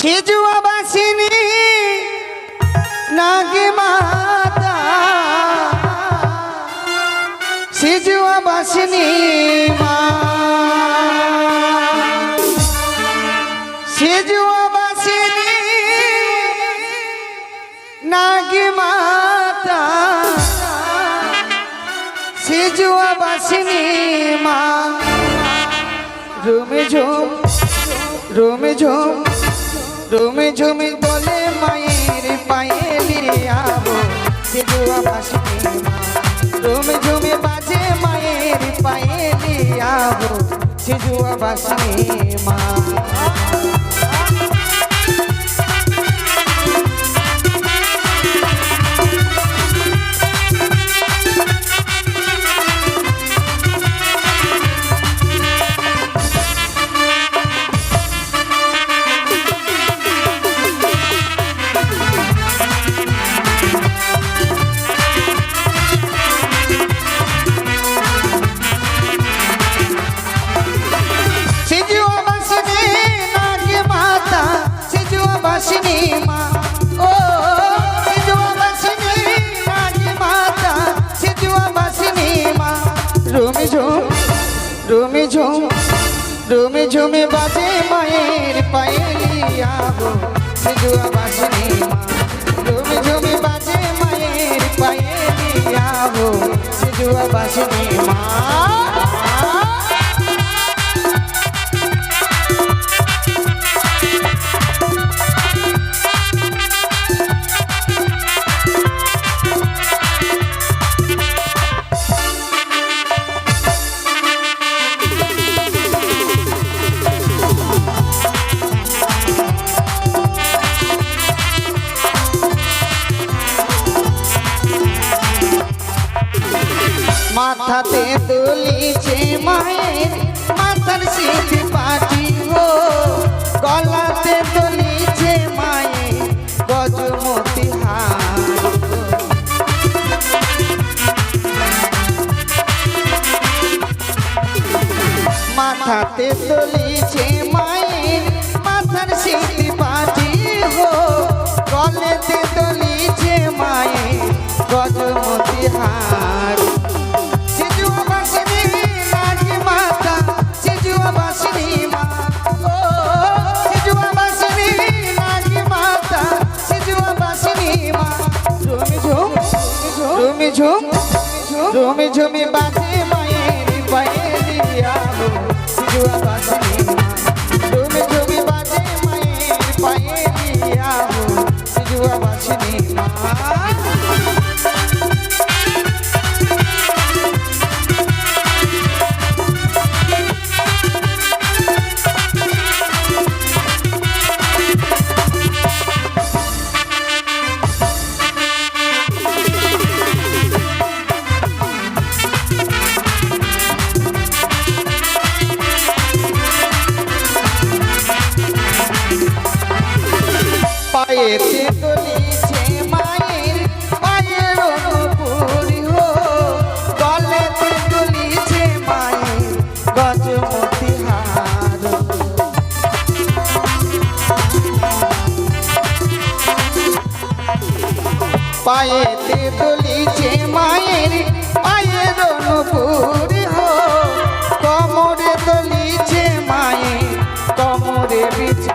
সেজুয়াবাসিনী নাগে মাতা। সেজুয়াবাসিনী মা। সেজুয়াবাসিনী নাগে মাতা। সেজুয়াবাসিনী মা। রুমে ঝুম রুমে ঝুম। রুমে ঝুমি বলে, মায়ের পায়ে লিয়াবো সেজুয়া বাসিনী মা। রুমে ঝুমে বাজে, মায়ের পায়ে লিয়াবো সিজুয়া বাসিনী মা। মায়ের পায়ে লিয়াবো সেজুয়া বাসিনী মা রুমে ঝুমি বাজে মায়ের পায়ে লিয়াবো সেজুয়া বাসিনী মা মাথাতে তুলিছে মায়ের মাথার সিঁথি পাটি হো গলাতে তুলিছে মায়ের গজমতি মাথাতে তুলিছে মায়ের মাথার সিঁথি ঝুম রুমি ঝুমি বাজে মায়ের পায়ে দিয়াবো সেজুয়া বাসিনী মা, ঝুমি বাজে মায়ের পায়ে দিয়াবো সেজুয়া বাসিনী মা। পায়েতে তুলিছে মায়ের পায়ের অনুপুরি হো। কমরে তুলিছে মায়ের কমরে বিছা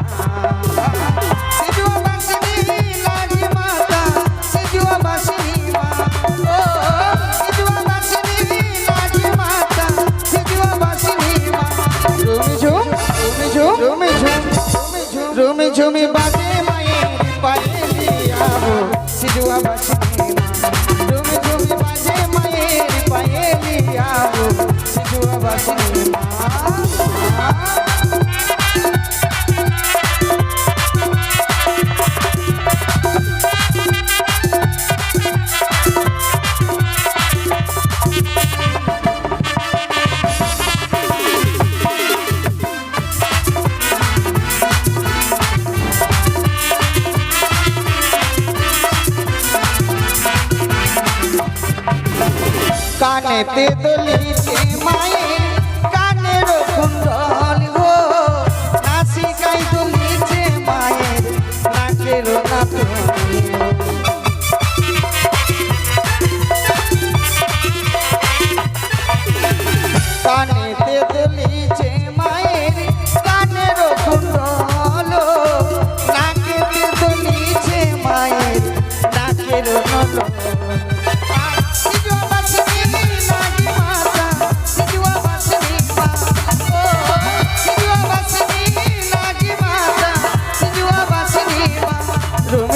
কানেতে দলিছে মায়ের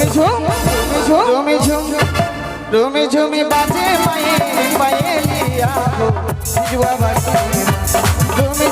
ঝুম ঝুম ঝুম। রুমি ঝুমি বাজে পায়ে পায়ে লিয়া বাসনি রুমি